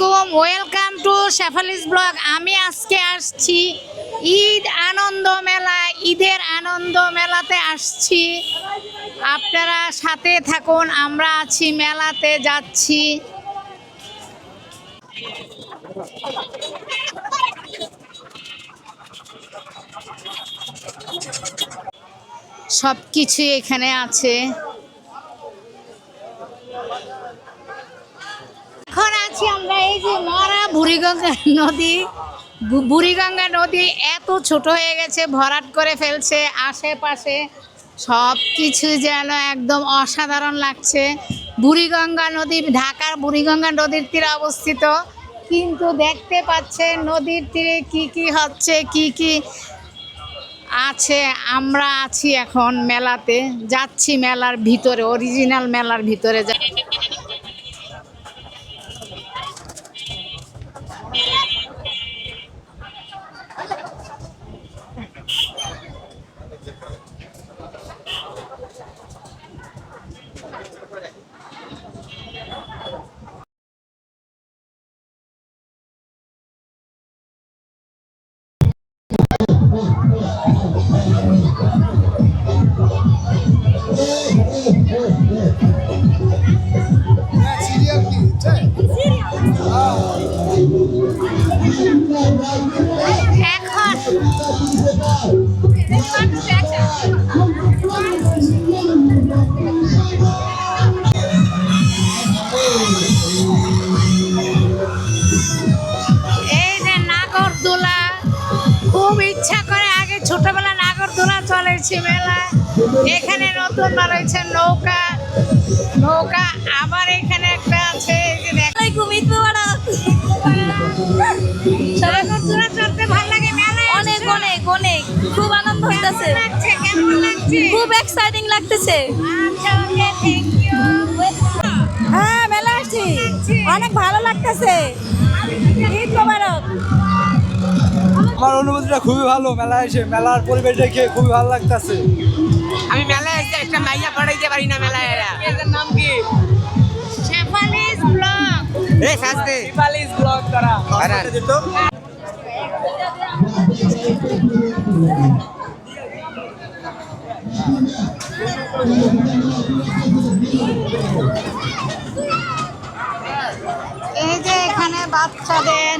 আলাইকুম welcome to Shefali's blog আমি আজকে আসছি ঈদ আনন্দ মেলা, ঈদের আনন্দ মেলাতে আসছি। আপনারা সাথে থাকুন, আমরা আছি মেলাতে যাচ্ছি। সব কিছু এখানে আছে এখন আছি আমরা এই যে মরা বুড়িগঙ্গা নদী বুড়িগঙ্গা নদী এত ছোট হয়ে গেছে, ভরাট করে ফেলছে, আশেপাশে সব কিছু যেন একদম অসাধারণ লাগছে। বুড়িগঙ্গা নদী, ঢাকার বুড়িগঙ্গা নদীর তীরে অবস্থিত। কিন্তু দেখতে পাচ্ছেন নদীর তীরে কি কি হচ্ছে, কি কি আছে, আমরা আছি এখন মেলাতে। যাচ্ছি মেলার ভিতরে অরিজিনাল মেলার ভিতরে। যা খুব ইচ্ছা করে আগে ছোটবেলা নাগরদোলা চলেছে মেলায়। এখানে নতুন রয়েছে নৌকা। নৌকা আবার এখানে একটা আছে নাগরদোলা চড়তে ভালো লাগে মেলায় অনেক অনেক অনেক। খুব আনন্দ হইতাছে। খুব এক্সাইটিং লাগতেছে। আচ্ছা হ্যাঁ মেলা আসছি। অনেক ভালো লাগতেছে। ঈদ মোবারক। আমার অনুভূতিটা খুবই ভালো মেলায় এসে মেলার পরিবেশ দেখে খুবই ভালো লাগতেছে। আমি মেলায় এসে একটা মাইয়া পড়াইতে পারি না মেলায় এরা। নাম কি? শেফালিস ব্লগ। এ শাস্তে। ব্লগ করা এই যে এখানে বাচ্চাদের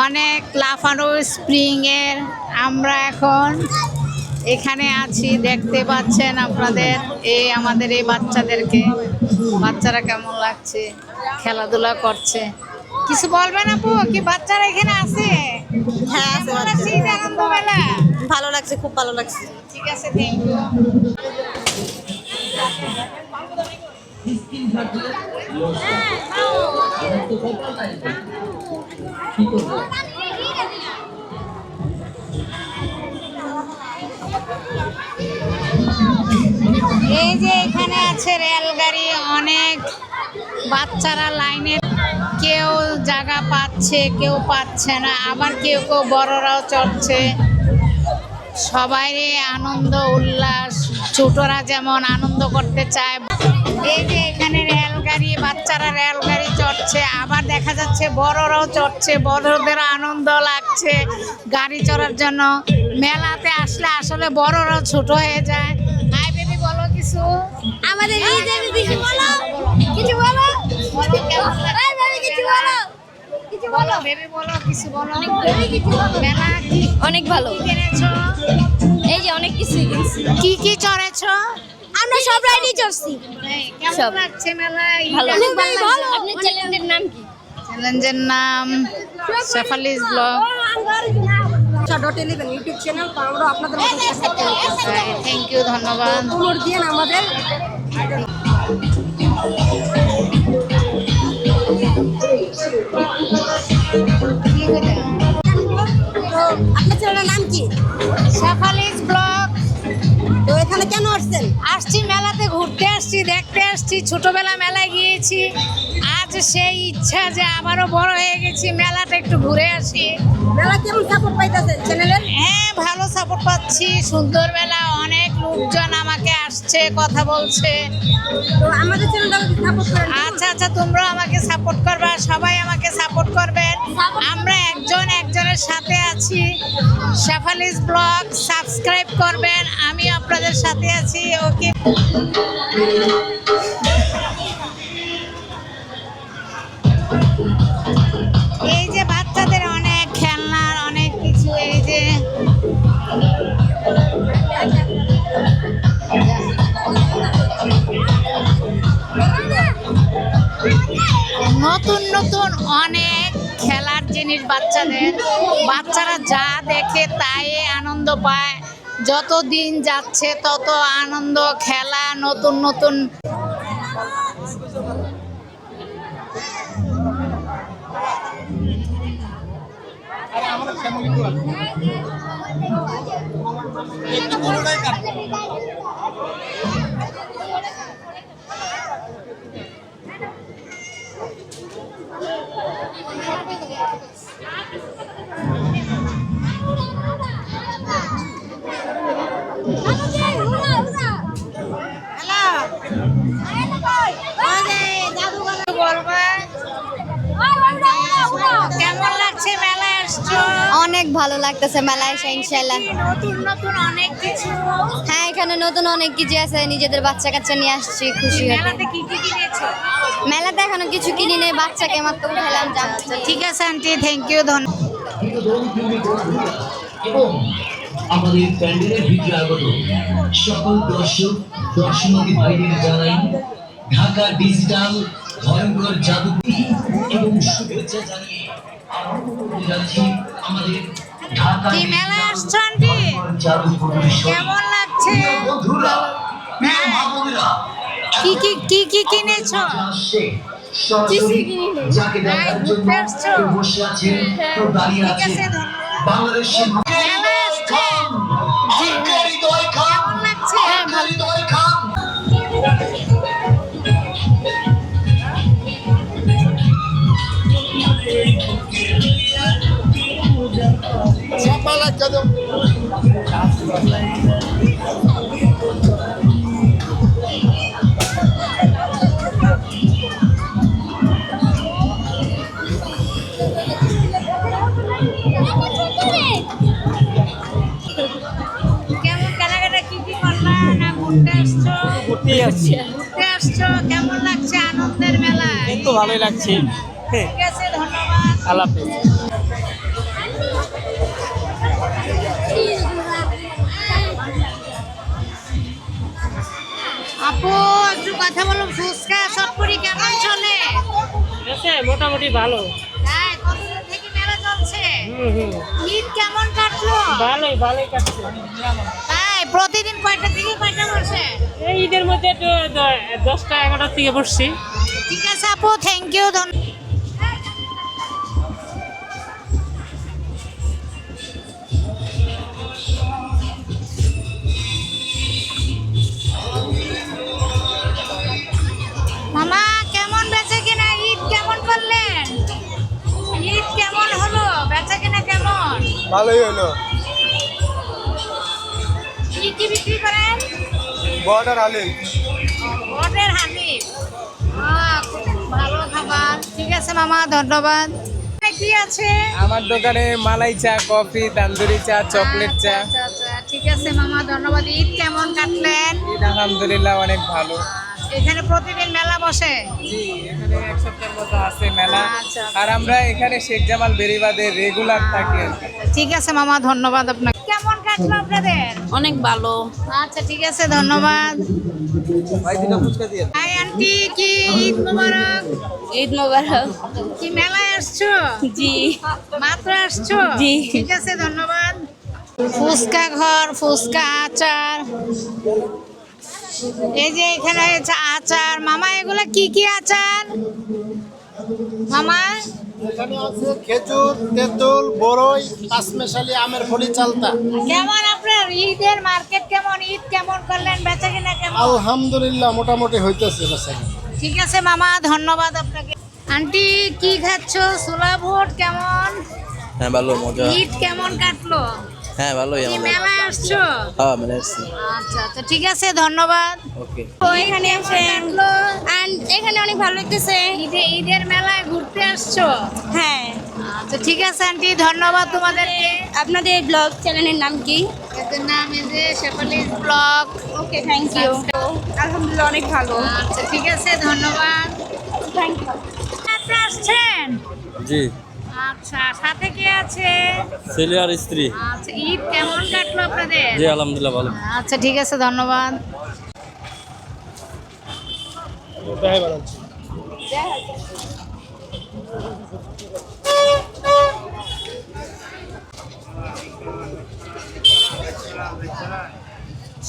অনেক লাফানো স্প্রিং এর আমরা এখন এখানে আছি দেখতে পাচ্ছেন আপনাদের এই আমাদের এই বাচ্চাদেরকে। বাচ্চারা কেমন লাগছে? খেলাধুলা করছে। কিছু বলবেন আপু কি বাচ্চারা এখানে আছে? হ্যাঁ ভালো লাগছে খুব ভালো লাগছে। ঠিক আছে থ্যাংক ইউ এই যে এখানে আছে রেলগাড়ি, অনেক বাচ্চারা লাইনে, কেউ জায়গা পাচ্ছে, কেউ পাচ্ছে না, আবার কেউ কেউ বড়রাও চড়ছে। সবাই আনন্দ, উল্লাস, ছোটরা যেমন আনন্দ করতে চায়। এই যে এখানে রেলগাড়ি বাচ্চারা রেলগাড়ি চড়ছে আবার দেখা যাচ্ছে বড়রাও চড়ছে বড়দের আনন্দ লাগছে গাড়ি চড়ার জন্য। মেলাতে আসলে আসলে বড়রাও ছোট হয়ে যায়। হাই বেবি বলো কিছু? আমাদের কিছু বলো কিছু বলো। কিছু বলো কিছু বলো। বেবি বলো কিছু বলো। মেলা কি অনেক ভালো। এই যে অনেক কিছু কি কি চড়েছো? আমরা সব রাইডই চড়ছি সব। ভালো। আপনার চ্যানেলের নাম কি? চ্যালেঞ্জের নাম শেফালিস ব্লগ। ইউটিউব চ্যানেল আমরা আপনাদের থ্যাংক ইউ ধন্যবাদ। আমাদের? আপনার চ্যানেলের নাম কি? শেফালিস ব্লগ। তো এখানে কেন আসছেন? আসছি মেলাতে ঘুরতে আসছি দেখতে আসছি ছোটবেলা মেলায় গিয়েছি। আজ সেই ইচ্ছা যে আবারও বড় হয়ে গেছি মেলাটা একটু ঘুরে আসি। মেলা কেমন সাপোর্ট পাইতেছেন? চ্যানেলের হ্যাঁ ভালো সাপোর্ট পাচ্ছি। সুন্দর মেলা অনেক লোকজন আমাকে আসছে কথা বলছে। তো আমাদের চ্যানেলটাকে সাপোর্ট করেন আচ্ছা আচ্ছা তোমরা আমাকে সাপোর্ট করবা সবাই আমাকে সাপোর্ট করবেন। আমরা একজন একজনের সাথে আছি। শেফালিস ব্লগ সাবস্ক্রাইব করবেন। আমি আপনাদের সাথে আছি ওকে। নতুন নতুন অনেক খেলার জিনিস বাচ্চাদের। বাচ্চারা যা দেখে তাই আনন্দ পায়। যত দিন যাচ্ছে তত আনন্দ, খেলা, নতুন নতুন। Thank you. ভালো লাগতেছে মেলায় এসে ইনশাল্লাহ নতুন নতুন অনেক কিছু। হ্যাঁ এখানে নতুন অনেক কিছু আছে নিজেদের বাচ্চা কাচ্চা নিয়ে আসছি খুশি হতে মেলাতে কি কি কিনেছো? মেলাতে এখনও কিছু কিনি নেই বাচ্চাকে মাত্র উঠালাম ঠিক আছে আন্টি থ্যাংক ইউ ধন্যবাদ আমাদের প্যান্ডেলের ভিতরে আগত সকল দর্শক দর্শনার্থী ভাইদের জানাই ঢাকা ডিজিটাল ভয়ঙ্কর জাদুঘর এবং শুভেচ্ছা জানিয়ে আমাদের কি মেলা আসছো আন্টি? কেমন লাগছে? বোনেরা কি কি কি কি কিনেছো? আসছে। না আসছো? ঘুরতেই আসছি। ঘুরতে আসছো? কেমন লাগছে আনন্দের মেলা এই তো ভালোই লাগছে। ঠিক আছে ধন্যবাদ। আল্লাহ হাফেজ। কথা বলো ফুচকা সবপুরি কেমন চলে? আছে মোটামুটি ভালো। হ্যাঁ কতদিন থেকে মেলা চলছে। ঈদ কেমন কাটলো? ভালোই ভালোই কাটছে। তাই প্রতিদিন কয়টা থেকে কয়টা বসে? এই ঈদের মধ্যে একটু দশটা এগারোটার থেকে বসছি। ঠিক আছে আপু থ্যাংক ইউ ধন্যবাদ। ভালোই হলো। কি কি বিক্রি করেন? বর্ডার হালিম হানিফ ভালো খাবার। ঠিক আছে মামা ধন্যবাদ। কি আছে? আমার দোকানে মালাই চা কফি তান্দুরি চা চকলেট আচ্ছা, চা। আচ্ছা, আচ্ছা, ঠিক আছে মামা ধন্যবাদ। ঈদ কেমন কাটলেন? ঈদ আলহামদুলিল্লাহ অনেক ভালো। এখানে প্রতিদিন মেলা বসে? জি এখানে এক সপ্তাহের মতো আছে মেলা। আচ্ছা। আর আমরা এখানে শেখ জামাল বেরিবাদে রেগুলার থাকি ঠিক আছে মামা ধন্যবাদ আপনাকে। কেমন কাটলো আপনাদের? অনেক ভালো। আচ্ছা ঠিক আছে ধন্যবাদ। হাই আন্টি কি ঈদ মোবারক? ঈদ মোবারক। কি মেলায় আসছো? জি। মাত্র আসছো? জি। ঠিক আছে ধন্যবাদ। ফুচকা ঘর ফুচকা আচার। এই যে এখানে হচ্ছে আচার। মামা এগুলো কি কি আচার? মামা? এখানে আছে খেজুর তেঁতুল বড়ই পাঁচমেশালি আমের ফলি চালতা। কেমন আপনার ঈদের মার্কেট কেমন? ঈদ কেমন করলেন? বেচা কিনা কেমন? আলহামদুলিল্লাহ মোটামুটি হইতেছে বেচা ঠিক আছে মামা ধন্যবাদ আপনাকে। আন্টি কি খাচ্ছ? ছোলা ভোট কেমন? হ্যাঁ ভালো মজা। ঈদ কেমন কাটলো? হ্যাঁ ভালোই আমাদের মেলায় আসছো? হ্যাঁ মেলা আসছি। আচ্ছা আচ্ছা ঠিক আছে ধন্যবাদ। ওকে এখানে আসেন And এখানে অনেক ভালো লাগতেছে। ঈদে ঈদের মেলায় ঘুরতে আসছো? হ্যাঁ। আচ্ছা ঠিক আছে আন্টি ধন্যবাদ তোমাদেরকে। আপনাদের ব্লগ চ্যানেলের নাম কি? এদের নাম এই যে Shefali's blog okay thank you আলহামদুলিল্লাহ অনেক ভালো। আচ্ছা ঠিক আছে ধন্যবাদ। থ্যাংক ইউ আপনি আসছেন? জি। আচ্ছা সাথে কে আছে? ছেলে আর স্ত্রী। আচ্ছা ঈদ কেমন কাটলো আপনাদের? জি আলহামদুলিল্লাহ ভালো। আচ্ছা ঠিক আছে ধন্যবাদ।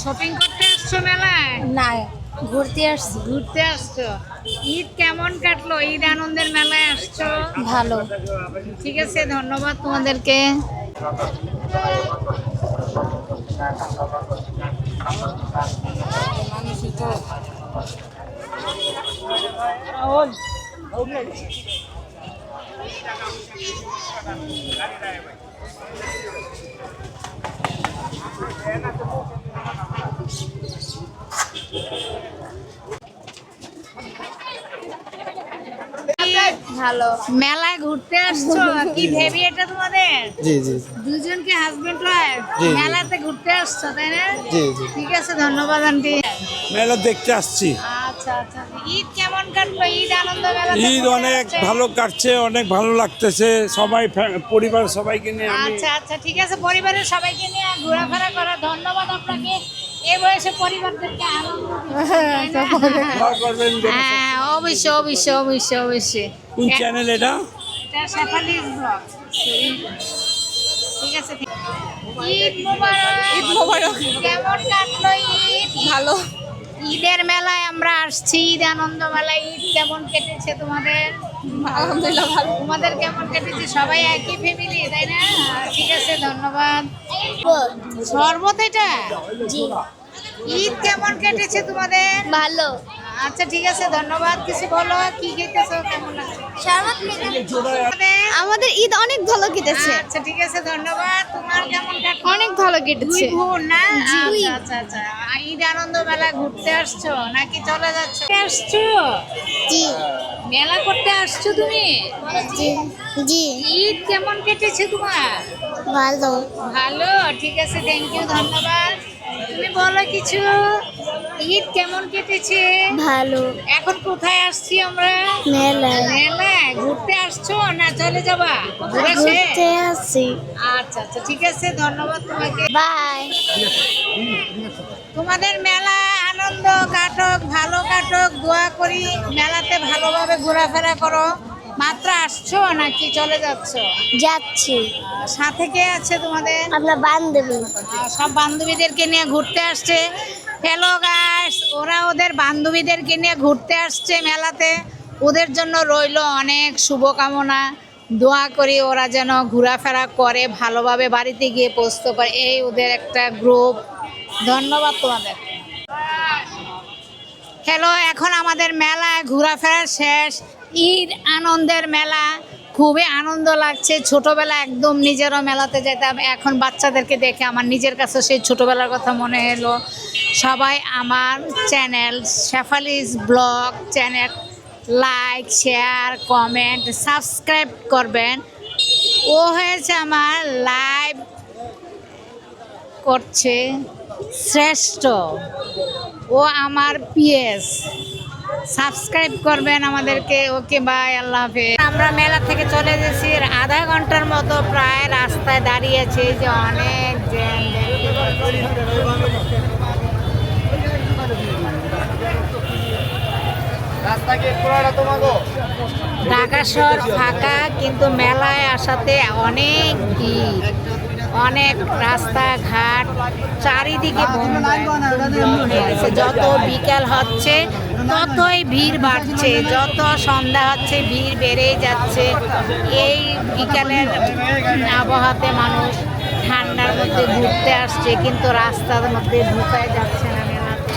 শপিং করতে আসছো মেলায়? না ঘুরতে আসছি। ঘুরতে আসছো? ঈদ কেমন কাটলো? ঈদ আনন্দের মেলায় আসছো? ভালো। ঠিক আছে ধন্যবাদ তোমাদেরকে। ভালো। মেলায় ঘুরতে আসছো? কি ভেবি এটা তোমাদের? জি জি দুজন কি হাজবেন্ড ওয়াইফ। মেলাতে ঘুরতে আসছো তাই না? জি জি। ঠিক আছে ধন্যবাদ আন্টি। মেলা দেখতে আসছি। আচ্ছা আচ্ছা। ঈদ কেমন কাটলো? ঈদ আনন্দ মেলা ঈদ অনেক ভালো কাটছে অনেক ভালো লাগতেছে। সবাই পরিবার সবাইকে নিয়ে আচ্ছা আচ্ছা ঠিক আছে। পরিবারের সবাইকে নিয়ে ঘোরাফেরা করা। ধন্যবাদ আপনাকে। বয়সে পরিবারদেরকে হ্যাঁ অবশ্যই অবশ্যই অবশ্যই অবশ্যই। কোন চ্যানেল এটা? এটা শেফালিজ ব্লগ। ঠিক আছে। ঈদ মোবারক। ঈদ মোবারক। কেমন কাটলো ঈদ? ভালো। ঈদের মেলায় আমরা আসছি ঈদ আনন্দ মেলায়। ঈদ কেমন কেটেছে তোমাদের? আলহামদুলিল্লাহ ভালো। তোমাদের কেমন কেটেছে? সবাই একই ফ্যামিলি তাই না? ঠিক আছে ধন্যবাদ। শরবত এটা? ঈদ কেমন কেটেছে তোমাদের? ভালো। আচ্ছা ঠিক আছে ধন্যবাদ। কিছু বলো কি খেতেছো কেমন আমাদের ঈদ অনেক ভালো কেটেছে। আচ্ছা ঠিক আছে ধন্যবাদ। তোমার কেমন অনেক ভালো কেটেছে। না? আচ্ছা আচ্ছা আচ্ছা। ঈদ আনন্দ মেলা ঘুরতে আসছো নাকি চলে যাচ্ছ? আসছো? জি। মেলা করতে আসছো তুমি? জি। ঈদ কেমন কেটেছে তোমার? ভালো। ভালো ঠিক আছে থ্যাংক ইউ ধন্যবাদ। তুমি বলো কিছু ঈদ কেমন কেটেছে? ভালো। এখন কোথায় আসছি আমরা? মেলায়। মেলায়। ঘুরতে আসছো না চলে যাবা? ঘুরে শেষ? আসছি। আচ্ছা আচ্ছা ঠিক আছে ধন্যবাদ তোমাকে। বাই। তোমাদের মেলা আনন্দ কাটক ভালো কাটক দোয়া করি মেলাতে ভালোভাবে ঘোরাফেরা করো। মাত্র আসছো নাকি চলে যাচ্ছ? যাচ্ছি। সাথে কে আছে তোমাদের? আপনার বান্ধবী। সব বান্ধবীদেরকে নিয়ে ঘুরতে আসছে। হ্যালো গাইস ওরা ওদের বান্ধবীদেরকে নিয়ে ঘুরতে আসছে মেলাতে। ওদের জন্য রইল অনেক শুভকামনা। দোয়া করি ওরা যেন ঘোরাফেরা করে ভালোভাবে বাড়িতে গিয়ে পৌঁছতে পারে। এই ওদের একটা গ্রুপ ধন্যবাদ তোমাদের। হ্যালো এখন আমাদের মেলায় ঘোরাফেরা শেষ, ঈদ আনন্দের মেলা। খুবই আনন্দ লাগছে। ছোটবেলা একদম নিজেরও মেলাতে যেতাম। এখন বাচ্চাদেরকে দেখে আমার নিজের কাছে সেই ছোটবেলার কথা মনে এলো। সবাই আমার channel Shefali's blog channel like, share, comment, subscribe করবেন। ও হয়েছে আমার লাইভ করছে শ্রেষ্ঠ। ও আমার পিএস। সাবস্ক্রাইব করবেন আমাদেরকে। ওকে বাই আল্লাহ হাফেজ। আমরা মেলা থেকে চলে গেছি আধা ঘণ্টার মতো প্রায় রাস্তায় দাঁড়িয়েছি যে অনেক ঢাকা শহর ফাঁকা কিন্তু মেলায় আসাতে অনেক ভিড়। অনেক রাস্তাঘাট, চারিদিকে। যত বিকাল হচ্ছে, ততই ভিড় বাড়ছে। যত সন্ধ্যা হচ্ছে, ভিড় বেড়েই যাচ্ছে। এই বিকালের আবহাওয়াতে মানুষ ঠান্ডার মধ্যে ঘুরতে আসছে, কিন্তু রাস্তার মধ্যে ঢুকায় যাচ্ছে না মেলাতে।